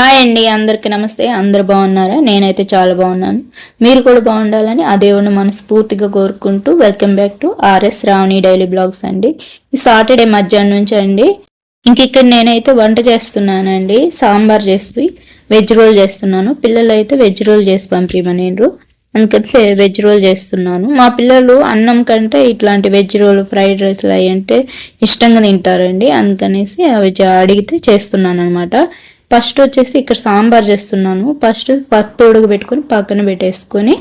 Hi అండి అందరికి నమస్తే. అందరు బాగున్నారా? నేనైతే చాలా బాగున్నాను. మీరు కూడా బాగుండాలని ఆ దేవుడిని మనస్ఫూర్తిగా కోరుకుంటూ welcome back to R S Ravani daily blogs అండి. ఈ సాటర్డే మధ్యాహ్నం నుంచి అండి. ఇంక ఇక్కడ నేనైతే వంట చేస్తున్నానండి. సాంబార్ చేసి వెజ్ రోల్ చేస్తున్నాను. పిల్లలు అయితే వెజ్ రోల్ చేసి పంపిమనేరు అందుకని వెజ్ రోల్ చేస్తున్నాను. మా పిల్లలు అన్నం కంటే ఇట్లాంటి వెజ్ రోల్ ఫ్రైడ్ రైస్లు అవి అంటే ఇష్టంగా తింటారండి. అందుకనేసి అవి అడిగితే చేస్తున్నాను అనమాట ఫస్ట్ వచ్చేసి ఇక్కడ సాంబార్ చేస్తున్నాను. ఫస్ట్ పప్పు ఉడకబెట్టుకొని పక్కన పెట్టేసుకొని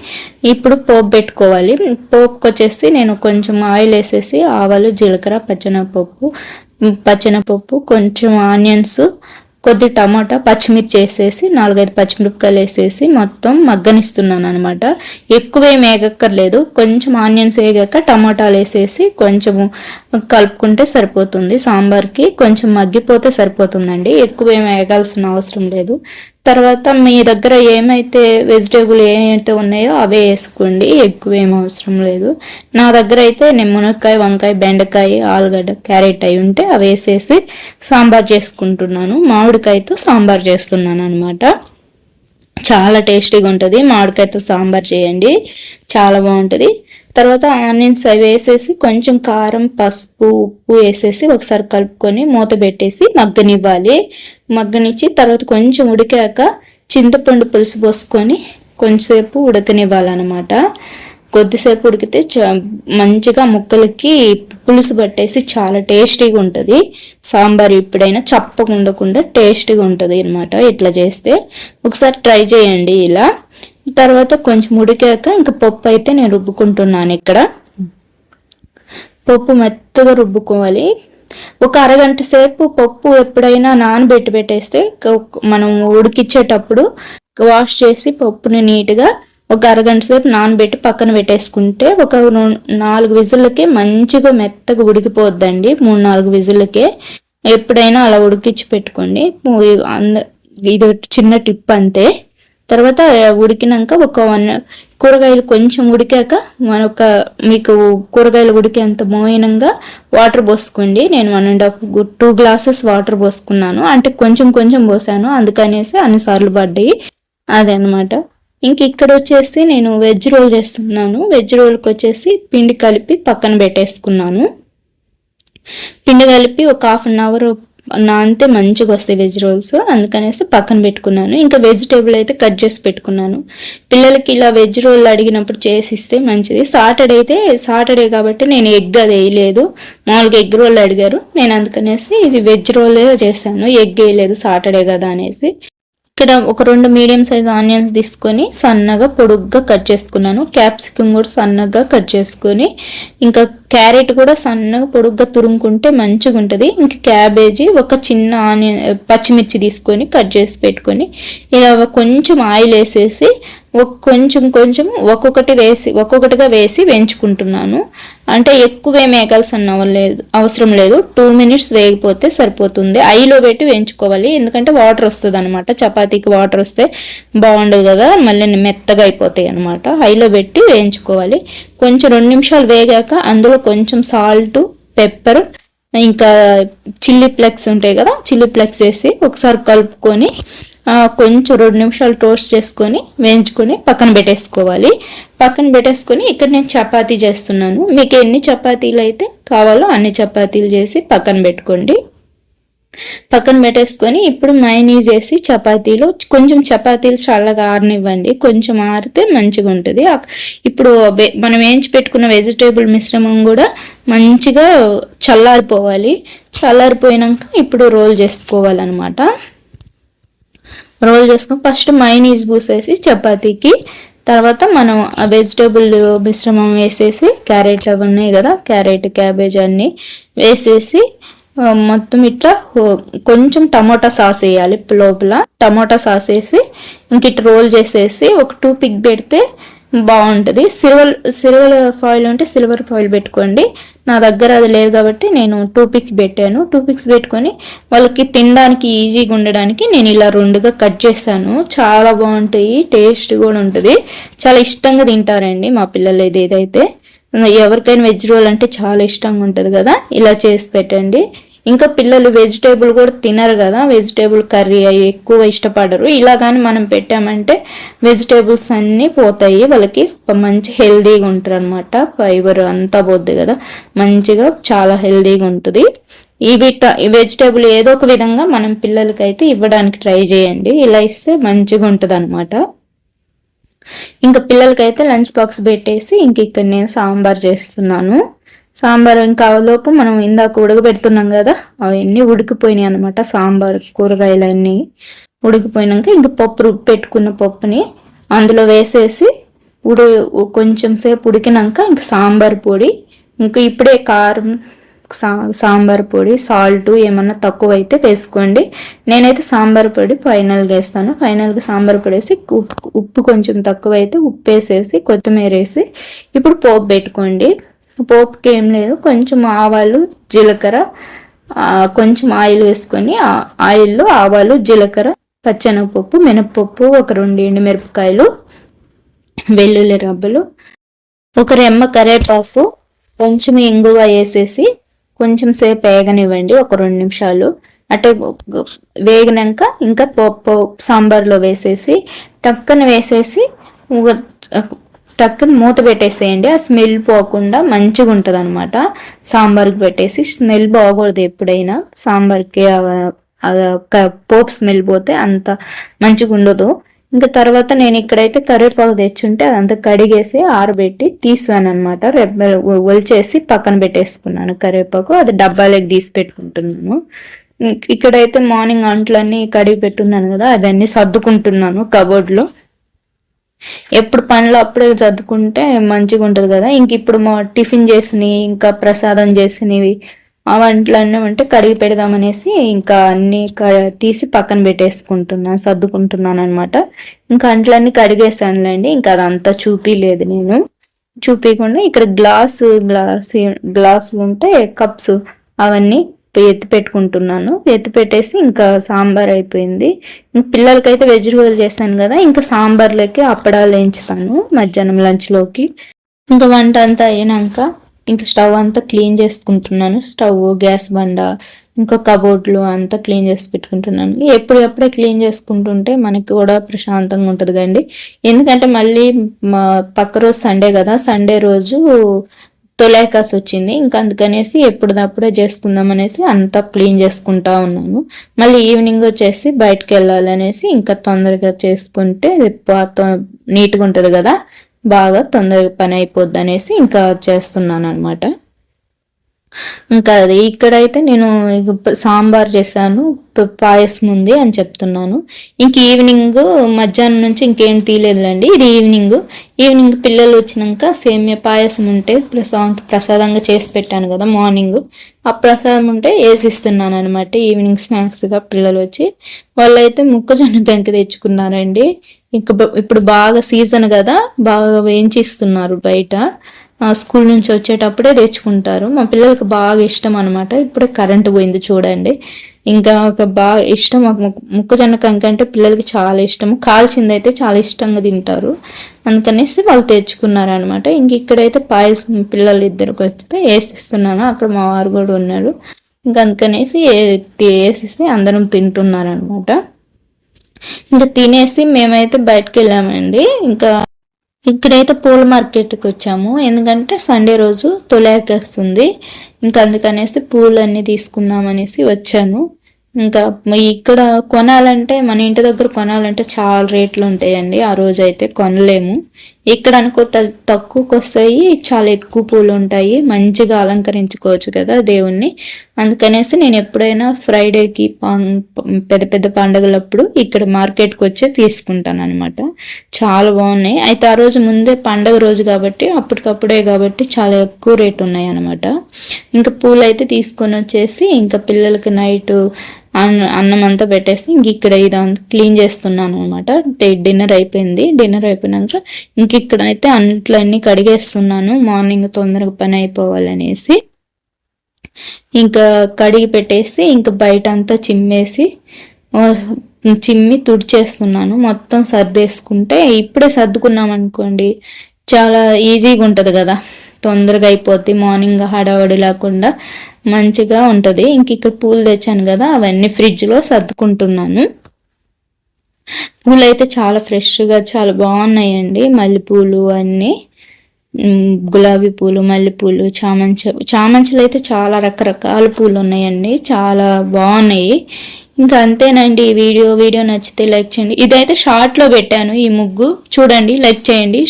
ఇప్పుడు పోపు పెట్టుకోవాలి. పోపుకి వచ్చేసి నేను కొంచెం ఆయిల్ వేసేసి ఆవాలు జీలకర్ర పచ్చనపప్పు పచ్చనపప్పు కొంచెం ఆనియన్స్ కొద్ది టమాటా పచ్చిమిర్చి వేసేసి నాలుగైదు పచ్చిమిరపకాయలు వేసేసి మొత్తం మగ్గనిస్తున్నాను అనమాట ఎక్కువ ఏం వేగక్కర్లేదు కొంచెం ఆనియన్స్ వేగాక టమాటాలు వేసేసి కొంచెము కలుపుకుంటే సరిపోతుంది. సాంబార్కి కొంచెం మగ్గిపోతే సరిపోతుందండి. ఎక్కువ ఏం వేగాల్సిన అవసరం లేదు. తర్వాత మీ దగ్గర ఏమైతే వెజిటేబుల్ ఏమైతే ఉన్నాయో అవే వేసుకోండి. ఎక్కువ ఏం అవసరం లేదు. నా దగ్గర అయితే నేను మునక్కాయ వంకాయ బెండకాయ ఆలుగడ్డ క్యారెట్ అయి ఉంటే అవి వేసేసి సాంబార్ చేసుకుంటున్నాను. మామిడికాయతో సాంబార్ చేస్తున్నాను అనమాట చాలా టేస్టీగా ఉంటుంది. మామిడికాయతో సాంబార్ చేయండి. చాలా బాగుంటుంది. తర్వాత ఆనియన్స్ అవి వేసేసి కొంచెం కారం పసుపు ఉప్పు వేసేసి ఒకసారి కలుపుకొని మూత పెట్టేసి మగ్గనివ్వాలి. మగ్గనిచ్చి తర్వాత కొంచెం ఉడికాక చింతపండు పులుసు పోసుకొని కొంచెంసేపు ఉడకనివ్వాలన్నమాట. కొద్దిసేపు ఉడికితే చ- మంచిగా ముక్కలకి పులుసు పట్టేసి చాలా టేస్టీగా ఉంటుంది. సాంబార్ ఇప్పుడైనా చప్పగా ఉండకుండా టేస్టీగా ఉంటుంది అనమాట ఇట్లా చేస్తే. ఒకసారి ట్రై చేయండి ఇలా. తర్వాత కొంచెం ఉడికాక ఇంకా పప్పు అయితే నేను రుబ్బుకుంటున్నాను ఇక్కడ. పప్పు మెత్తగా రుబ్బుకోవాలి. ఒక అరగంట సేపు పప్పు ఎప్పుడైనా నానబెట్టి పెట్టేస్తే మనం ఉడికిచ్చేటప్పుడు వాష్ చేసి పప్పుని నీట్గా ఒక అరగంట సేపు నానబెట్టి పక్కన పెట్టేసుకుంటే ఒక నాలుగు విజిల్లకే మంచిగా మెత్తగా ఉడికిపోద్దండి. మూడు నాలుగు విజిల్లకే. ఎప్పుడైనా అలా ఉడికిచ్చి పెట్టుకోండి. అంద- ఇది చిన్న టిప్ అంతే. తర్వాత ఉడికినాక ఒక వన్ కూరగాయలు కొంచెం ఉడికాక మన ఒక మీకు కూరగాయలు ఉడికేంత మోయినంగా వాటర్ పోసుకోండి. నేను one and half two glasses water పోసుకున్నాను. అంటే కొంచెం కొంచెం పోసాను. అందుకనేసి అన్నిసార్లు పడ్డాయి. అదే అనమాట ఇంక ఇక్కడ వచ్చేసి నేను వెజ్ రోల్ చేస్తున్నాను. వెజ్ రోల్కి వచ్చేసి పిండి కలిపి పక్కన పెట్టేసుకున్నాను. పిండి కలిపి ఒక హాఫ్ అన్ అవర్ నానితే మంచిగా వస్తాయి వెజ్ రోల్స్. అందుకనేసి పక్కన పెట్టుకున్నాను. ఇంకా వెజిటేబుల్ అయితే కట్ చేసి పెట్టుకున్నాను. పిల్లలకి ఇలా వెజ్ రోల్ అడిగినప్పుడు చేసి ఇస్తే మంచిది. సాటర్డే అయితే సాటర్డే కాబట్టి నేను ఎగ్ అది వేయలేదు. మామూలుగా ఎగ్ రోల్ అడిగారు. నేను అందుకనేసి ఇది వెజ్ రోల్ చేశాను. ఎగ్ వేయలేదు సాటర్డే కదా అనేసి. ఇక్కడ ఒక రెండు మీడియం సైజ్ ఆనియన్స్ తీసుకొని సన్నగా పొడుగ్గా కట్ చేసుకున్నాను. క్యాప్సికమ్ కూడా సన్నగా కట్ చేసుకొని ఇంకా క్యారెట్ కూడా సన్నగా పొడుగ్గా తురుముకుంటే మంచిగా ఉంటుంది ఇంకా క్యాబేజీ ఒక చిన్న ఆనియన్ పచ్చిమిర్చి తీసుకొని కట్ చేసి పెట్టుకొని ఇలా కొంచెం ఆయిల్ వేసేసి కొంచెం కొంచెం ఒక్కొక్కటి వేసి ఒక్కొక్కటిగా వేసి వేయించుకుంటున్నాను. అంటే ఎక్కువ ఏం వేగాల్సిన లేదు అవసరం లేదు. టూ మినిట్స్ వేగిపోతే సరిపోతుంది. ఐలో పెట్టి వేయించుకోవాలి. ఎందుకంటే వాటర్ వస్తుంది అనమాట చపాతీకి వాటర్ వస్తే బాగుండదు కదా. మళ్ళీ మెత్తగా అయిపోతాయి అనమాట ఐలో పెట్టి వేయించుకోవాలి. కొంచెం రెండు నిమిషాలు వేగాక అందులో కొంచెం సాల్ట్ పెప్పర్ ఇంకా చిల్లీ ఫ్లెక్స్ ఉంటాయి కదా చిల్లీ ఫ్లెక్స్ వేసి ఒకసారి కలుపుకొని కొంచెం రెండు నిమిషాలు టోస్ట్ చేసుకొని వేయించుకొని పక్కన పెట్టేసుకోవాలి. పక్కన పెట్టేసుకొని ఇక్కడ నేను చపాతీ చేస్తున్నాను. మీకు ఎన్ని చపాతీలు అయితే కావాలో అన్ని చపాతీలు చేసి పక్కన పెట్టుకోండి. పక్కన పెట్టేసుకొని ఇప్పుడు మైనీస్ వేసి చపాతీలు కొంచెం చపాతీలు చల్లగా ఆరనివ్వండి. కొంచెం ఆరితే మంచిగా ఉంటుంది. ఇప్పుడు మనం వేయించి పెట్టుకున్న వెజిటేబుల్ మిశ్రమం కూడా మంచిగా చల్లారిపోవాలి. చల్లారిపోయినాక ఇప్పుడు రోల్ చేసుకోవాలన్నమాట. రోల్ చేసుకొని ఫస్ట్ మైనీస్ పూసేసి చపాతీకి తర్వాత మనం ఆ వెజిటేబుల్ మిశ్రమం వేసేసి క్యారెట్ అవి ఉన్నాయి కదా క్యారెట్ క్యాబేజ్ అన్నీ వేసేసి మొత్తం ఇట్లా కొంచెం టమోటా సాస్ వేయాలి లోపల. టమోటా సాస్ వేసి ఇంక ఇట్లా రోల్ చేసేసి ఒక టూ పిక్ పెడితే బాగుంటుంది. సిల్వర్ సిల్వర్ ఫాయిల్ ఉంటే సిల్వర్ ఫాయిల్ పెట్టుకోండి. నా దగ్గర అది లేదు కాబట్టి నేను టూ పిక్స్ పెట్టాను. టూ పిక్స్ పెట్టుకొని వాళ్ళకి తినడానికి ఈజీగా ఉండడానికి నేను ఇలా రెండుగా కట్ చేస్తాను చాలా బాగుంటాయి. టేస్ట్ కూడా ఉంటుంది. చాలా ఇష్టంగా తింటారండి మా పిల్లలు ఇది ఏదైతే ఎవరికైనా వెజ్ రోల్ అంటే చాలా ఇష్టంగా ఉంటుంది కదా. ఇలా చేసి పెట్టండి. ఇంకా పిల్లలు వెజిటేబుల్ కూడా తినరు కదా వెజిటేబుల్ కర్రీ అవి ఎక్కువ ఇష్టపడరు. ఇలా కానీ మనం పెట్టామంటే వెజిటేబుల్స్ అన్నీ పోతాయి. వాళ్ళకి మంచి హెల్దీగా ఉంటారు అనమాట ఫైబర్ అంతా పోద్ది కదా. మంచిగా చాలా హెల్దీగా ఉంటుంది. ఈ విట వెజిటేబుల్ ఏదో ఒక విధంగా మనం పిల్లలకైతే ఇవ్వడానికి ట్రై చేయండి. ఇలా ఇస్తే మంచిగా ఉంటుంది అనమాట ఇంకా పిల్లలకైతే లంచ్ బాక్స్ పెట్టేసి ఇంక ఇక్కడ నేను సాంబార్ చేస్తున్నాను. సాంబార్ ఇంకా లోపు మనం ఇందాక ఉడకబెడుతున్నాం కదా అవన్నీ ఉడికిపోయినాయి అనమాట సాంబార్ కూరగాయలన్నీ. ఉడికిపోయినాక ఇంకా పప్పు పెట్టుకున్న పప్పుని అందులో వేసేసి ఉడి కొంచెం సేపు ఉడికినాక ఇంక సాంబార్ పొడి ఇంకా ఇప్పుడే కారం సా సాంబార్ పొడి సాల్ట్ ఏమన్నా తక్కువ అయితే వేసుకోండి. నేనైతే సాంబార్ పొడి ఫైనల్గా వేస్తాను. ఫైనల్గా సాంబార్ పొడి వేసి ఉప్పు కొంచెం తక్కువ అయితే ఉప్పు వేసేసి కొత్తిమీర వేసి ఇప్పుడు పోపు పెట్టుకోండి. పోపుకి ఏం లేదు. కొంచెం ఆవాలు జీలకర్ర కొంచెం ఆయిల్ వేసుకొని ఆయిల్లో ఆవాలు జీలకర్ర పచ్చెనగపప్పు మినప్పప్పు ఒక రెండు ఎండుమిరపకాయలు వెల్లుల్లి రబ్బలు ఒక రెమ్మ కరేపాకు కొంచెం ఇంగువ వేసేసి కొంచెం సేపు వేగనివ్వండి ఒక రెండు నిమిషాలు. అంటే వేగినాక ఇంకా పప్పు సాంబార్లో వేసేసి టక్కన వేసేసి టక్కుని మూత పెట్టేసేయండి. ఆ స్మెల్ పోకుండా మంచిగా ఉంటుంది అనమాట సాంబార్కి పెట్టేసి స్మెల్ బాగూడదు ఎప్పుడైనా. సాంబార్కి పోపు స్మెల్ పోతే అంత మంచిగా ఉండదు. ఇంకా తర్వాత నేను ఇక్కడైతే కరివేపాకు తెచ్చుంటే అదంతా కడిగేసి ఆరబెట్టి తీసాను అనమాట ఒలిచేసి పక్కన పెట్టేసుకున్నాను కరివేపాకు. అది డబ్బాలోకి తీసి పెట్టుకుంటున్నాను. ఇక్కడైతే మార్నింగ్ అంట్లన్నీ కడిగి పెట్టున్నాను కదా అవన్నీ సర్దుకుంటున్నాను కబోర్డ్లో. ఎప్పుడు పనులు అప్పుడే చదువుకుంటే మంచిగా ఉంటుంది కదా. ఇంక ఇప్పుడు మా టిఫిన్ చేసినవి ఇంకా ప్రసాదం చేసినవి ఆ వంటలన్నీ అంటే కడిగి పెడదామనేసి ఇంకా అన్ని తీసి పక్కన పెట్టేసుకుంటున్నాను సర్దుకుంటున్నాను అనమాట ఇంకా అంట్లన్నీ కడిగేసానులేండి ఇంకా అదంతా చూపిలేదు నేను. చూపించకుండా ఇక్కడ గ్లాసు గ్లాస్ గ్లాసులు ఉంటే కప్స్ అవన్నీ ఎత్తి పెట్టుకుంటున్నాను. ఎత్తి పెట్టేసి ఇంకా సాంబార్ అయిపోయింది. పిల్లలకైతే వెజిటబుల్ చేస్తాను కదా ఇంకా సాంబార్లోకి అప్పడాలు వేయించుతాను మధ్యాహ్నం లంచ్లోకి. ఇంకా వంట అంతా అయినాక ఇంకా స్టవ్ అంతా క్లీన్ చేసుకుంటున్నాను. స్టవ్ గ్యాస్ బండ ఇంకా కబోర్డ్లు అంతా క్లీన్ చేసి పెట్టుకుంటున్నాను. ఎప్పుడప్పుడే క్లీన్ చేసుకుంటుంటే మనకి కూడా ప్రశాంతంగా ఉంటుంది కండి ఎందుకంటే మళ్ళీ మా పక్క రోజు సండే కదా సండే రోజు తొలేకాస్ వచ్చింది. ఇంకా అందుకనేసి ఎప్పుడప్పుడే చేసుకుందాం అనేసి అంతా క్లీన్ చేసుకుంటా ఉన్నాను. మళ్ళీ ఈవినింగ్ వచ్చేసి బయటకు వెళ్ళాలనేసి ఇంకా తొందరగా చేసుకుంటే నీట్గా ఉంటుంది కదా బాగా తొందరగా పని అయిపోద్ది అనేసి ఇంకా చేస్తున్నాను అనమాట ఇంకా అది ఇక్కడైతే నేను సాంబార్ చేశాను పాయసం ఉంది అని చెప్తున్నాను. ఇంక ఈవినింగ్ మధ్యాహ్నం నుంచి ఇంకేం తీయలేదులేండి. ఇది ఈవినింగ్. ఈవినింగ్ పిల్లలు వచ్చినాక సేమియా పాయసం ఉంటే ప్రసాదంకి ప్రసాదంగా చేసి పెట్టాను కదా మార్నింగ్. ఆ ప్రసాదం ఉంటే వేసిస్తున్నాను అనమాట ఈవినింగ్ స్నాక్స్గా పిల్లలు వచ్చి. వాళ్ళైతే మొక్కజొన్న గంకి తెచ్చుకున్నారండి. ఇంక ఇప్పుడు బాగా సీజన్ కదా బాగా వేయించిస్తున్నారు బయట. స్కూల్ నుంచి వచ్చేటప్పుడే తెచ్చుకుంటారు. మా పిల్లలకి బాగా ఇష్టం అనమాట ఇప్పుడే కరెంటు పోయింది చూడండి. ఇంకా ఒక బాగా ఇష్టం మొక్కజొన్న కంకి అంటే పిల్లలకి చాలా ఇష్టం. కాల్చింది అయితే చాలా ఇష్టంగా తింటారు. అందుకనేసి వాళ్ళు తెచ్చుకున్నారు అనమాట ఇంక ఇక్కడైతే పాయసం పిల్లలు ఇద్దరికి వస్తే వేసిస్తున్నాను. అక్కడ మా వారు కూడా ఉన్నాడు ఇంకా అందుకనేసి వేసిస్తే అందరం తింటున్నారు అనమాట ఇంకా తినేసి మేమైతే బయటకు వెళ్ళామండి. ఇంకా ఇక్కడైతే పూల మార్కెట్కి వచ్చాము. ఎందుకంటే సండే రోజు తొలేకేస్తుంది ఇంకా అందుకనేసి పూలన్నీ తీసుకుందాం అనేసి వచ్చాను. ఇంకా ఇక్కడ కొనాలంటే మన ఇంటి దగ్గర కొనాలంటే చాలా రేట్లు ఉంటాయండి. ఆ రోజు అయితే కొనలేము. ఇక్కడ అనుకో తక్కువకి వస్తాయి చాలా ఎక్కువ పూలు ఉంటాయి మంచిగా అలంకరించుకోవచ్చు కదా దేవుణ్ణి. అందుకనేసి నేను ఎప్పుడైనా ఫ్రైడేకి పెద్ద పెద్ద పండుగలప్పుడు ఇక్కడ మార్కెట్కి వచ్చి తీసుకుంటాను అనమాట చాలా బాగున్నాయి. అయితే ఆ రోజు ముందే పండగ రోజు కాబట్టి అప్పటికప్పుడే కాబట్టి చాలా ఎక్కువ రేటు ఉన్నాయి అనమాట ఇంకా పూలు అయితే తీసుకొని వచ్చేసి ఇంకా పిల్లలకి నైట్ అన్నం అంతా పెట్టేసి ఇంక ఇక్కడ ఇదంతా క్లీన్ చేస్తున్నాను అనమాట డిన్నర్ అయిపోయింది. డిన్నర్ అయిపోయినాక ఇంక ఇక్కడ అయితే అంట్లన్నీ కడిగేస్తున్నాను. మార్నింగ్ తొందరగా పని అయిపోవాలనేసి. ఇంకా కడిగి పెట్టేసి ఇంకా బయట అంతా చిమ్మేసి చిమ్మి తుడిచేస్తున్నాను. మొత్తం సర్దేసుకుంటే ఇప్పుడే సర్దుకున్నాం అనుకోండి చాలా ఈజీగా ఉంటుంది కదా. తొందరగా అయిపోద్ది. మార్నింగ్ హడావడి లేకుండా మంచిగా ఉంటుంది. ఇంక ఇక్కడ పూలు తెచ్చాను కదా అవన్నీ ఫ్రిడ్జ్లో సర్దుకుంటున్నాను. పూలు అయితే చాలా ఫ్రెష్గా చాలా బాగున్నాయండి. మల్లెపూలు అన్నీ. గులాబీ పూలు మల్లెపూలు చామంచ చామంచులు అయితే చాలా రకరకాల పూలు ఉన్నాయండి చాలా బాగున్నాయి. ఇంకా అంతేనండి ఈ వీడియో. వీడియో నచ్చితే లైక్ చేయండి. ఇదైతే షార్ట్లో పెట్టాను ఈ ముగ్గు. చూడండి లైక్ చేయండి.